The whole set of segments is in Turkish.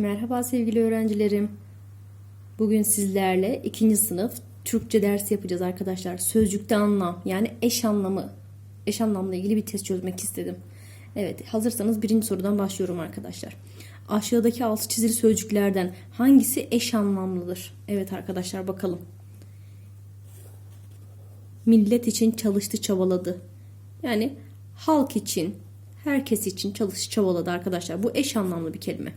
Merhaba sevgili öğrencilerim. Bugün sizlerle ikinci sınıf Türkçe dersi yapacağız arkadaşlar. Sözcükte anlam yani eş anlamı, eş anlamla ilgili bir test çözmek istedim. Evet hazırsanız birinci sorudan başlıyorum arkadaşlar. Aşağıdaki altı çizili sözcüklerden hangisi eş anlamlıdır? Evet arkadaşlar bakalım. Millet için çalıştı çabaladı. Yani halk için, herkes için çalış çabaladı arkadaşlar. Bu eş anlamlı bir kelime.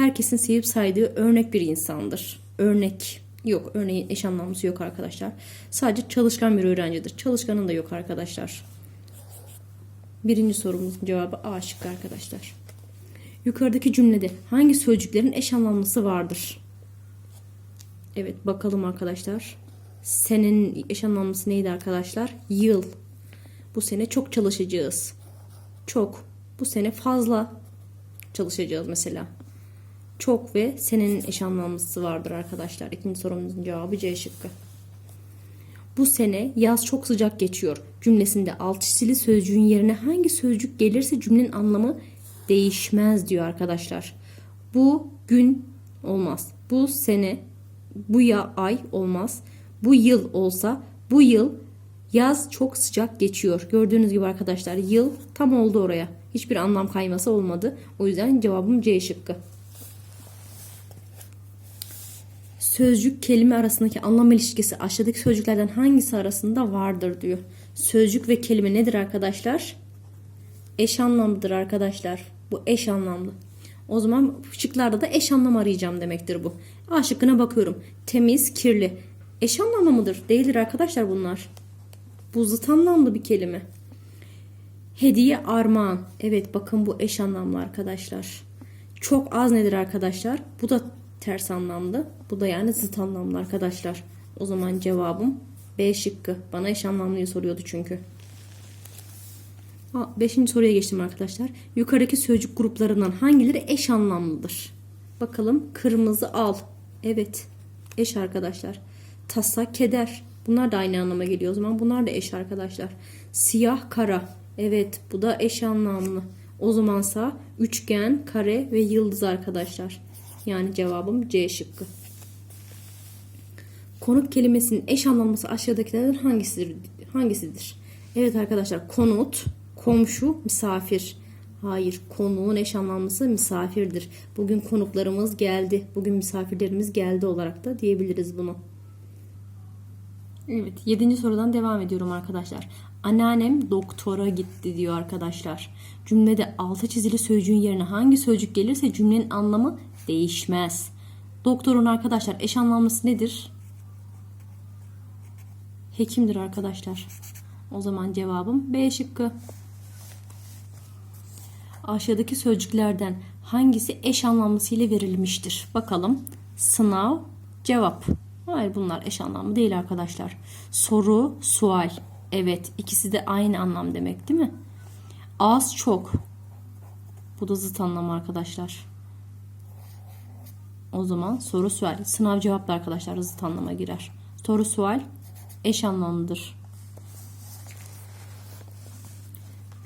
Herkesin sevip saydığı örnek bir insandır. Örnek yok. Örneğin eş anlamlısı yok arkadaşlar. Sadece çalışkan bir öğrencidir. Çalışkanın da yok arkadaşlar. Birinci sorumuzun cevabı A şıkkı arkadaşlar. Yukarıdaki cümlede hangi sözcüklerin eş anlamlısı vardır? Evet bakalım arkadaşlar. Senenin eş anlamlısı neydi arkadaşlar? Yıl. Bu sene çok çalışacağız. Çok. Bu sene fazla çalışacağız mesela. Çok ve senenin eş anlamlısı vardır arkadaşlar. İkinci sorumuzun cevabı C şıkkı. Bu sene yaz çok sıcak geçiyor. Cümlesinde alt çizili sözcüğün yerine hangi sözcük gelirse cümlenin anlamı değişmez diyor arkadaşlar. Bu gün olmaz. Bu sene, bu ya ay olmaz. Bu yıl olsa bu yıl yaz çok sıcak geçiyor. Gördüğünüz gibi arkadaşlar yıl tam oldu oraya. Hiçbir anlam kayması olmadı. O yüzden cevabım C şıkkı. Sözcük kelime arasındaki anlam ilişkisi aşağıdaki sözcüklerden hangisi arasında vardır diyor. Sözcük ve kelime nedir arkadaşlar? Eş anlamlıdır arkadaşlar. Bu eş anlamlı. O zaman şıklarda da eş anlam arayacağım demektir bu. A şıkkına bakıyorum. Temiz, kirli. Eş anlamlı mıdır? Değildir arkadaşlar bunlar. Bu zıt anlamlı bir kelime. Hediye, armağan. Evet bakın bu eş anlamlı arkadaşlar. Çok az nedir arkadaşlar? Bu da ters anlamlı. Bu da yani zıt anlamlı arkadaşlar. O zaman cevabım B şıkkı. Bana eş anlamlıyı soruyordu çünkü. Ha, Beşinci soruya geçtim arkadaşlar. Yukarıdaki sözcük gruplarından hangileri eş anlamlıdır? Bakalım kırmızı al. Evet eş arkadaşlar. Tasa keder. Bunlar da aynı anlama geliyor o zaman. Bunlar da eş arkadaşlar. Siyah kara. Evet bu da eş anlamlı. O zamansa üçgen, kare ve yıldız arkadaşlar. Yani cevabım C şıkkı. Konut kelimesinin eş anlamlısı aşağıdakilerden hangisidir? hangisidir? Evet arkadaşlar konut, komşu, misafir. Hayır konuğun eş anlamlısı misafirdir. Bugün konuklarımız geldi. Bugün misafirlerimiz geldi olarak da diyebiliriz bunu. Evet, yedinci sorudan devam ediyorum arkadaşlar. Anneannem doktora gitti diyor arkadaşlar. Cümlede altı çizili sözcüğün yerine hangi sözcük gelirse cümlenin anlamı değişmez. Doktorun arkadaşlar eş anlamlısı nedir? Hekimdir arkadaşlar. O zaman cevabım B şıkkı. Aşağıdaki sözcüklerden hangisi eş anlamlısı ile verilmiştir? Bakalım. Sınav, cevap. Hayır bunlar eş anlamlı değil arkadaşlar. Soru, sual. Evet ikisi de aynı anlam demek değil mi? Az, çok. Bu da zıt anlam arkadaşlar. O zaman soru sual. Sınav cevaplı arkadaşlar zıt anlama girer. Soru sual eş anlamlıdır.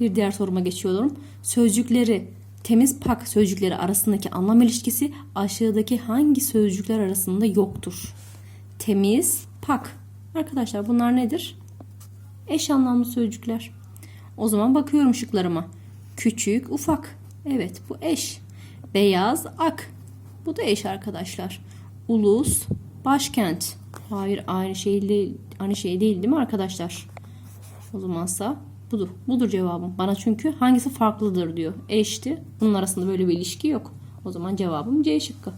Bir diğer soruma geçiyorum. Sözcükleri temiz pak sözcükleri arasındaki anlam ilişkisi aşağıdaki hangi sözcükler arasında yoktur? Temiz, pak. Arkadaşlar bunlar nedir? Eş anlamlı sözcükler. O zaman bakıyorum şıklarıma. Küçük, ufak. Evet bu eş. Beyaz, ak. Bu da eş arkadaşlar. Ulus, başkent. Hayır aynı şey değil, aynı şey değil değil mi arkadaşlar? O zamansa budur. Budur cevabım. Bana çünkü hangisi farklıdır diyor. Eşti. Bunun arasında böyle bir ilişki yok. O zaman cevabım C şıkkı.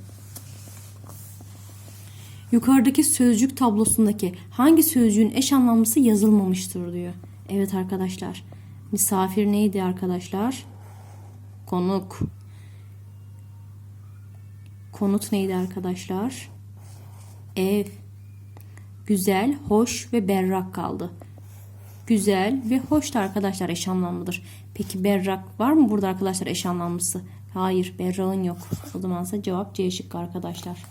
Yukarıdaki sözcük tablosundaki hangi sözcüğün eş anlamlısı yazılmamıştır diyor. Evet arkadaşlar. Misafir neydi arkadaşlar? Konuk. Konut neydi arkadaşlar? Ev. Güzel, hoş ve berrak kaldı. Güzel ve hoş da arkadaşlar eş anlamlıdır. Peki berrak var mı burada arkadaşlar eş anlamlısı? Hayır berrağın yok. O zamansa cevap C şıkkı arkadaşlar.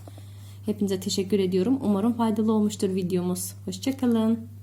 Hepinize teşekkür ediyorum. Umarım faydalı olmuştur videomuz. Hoşçakalın.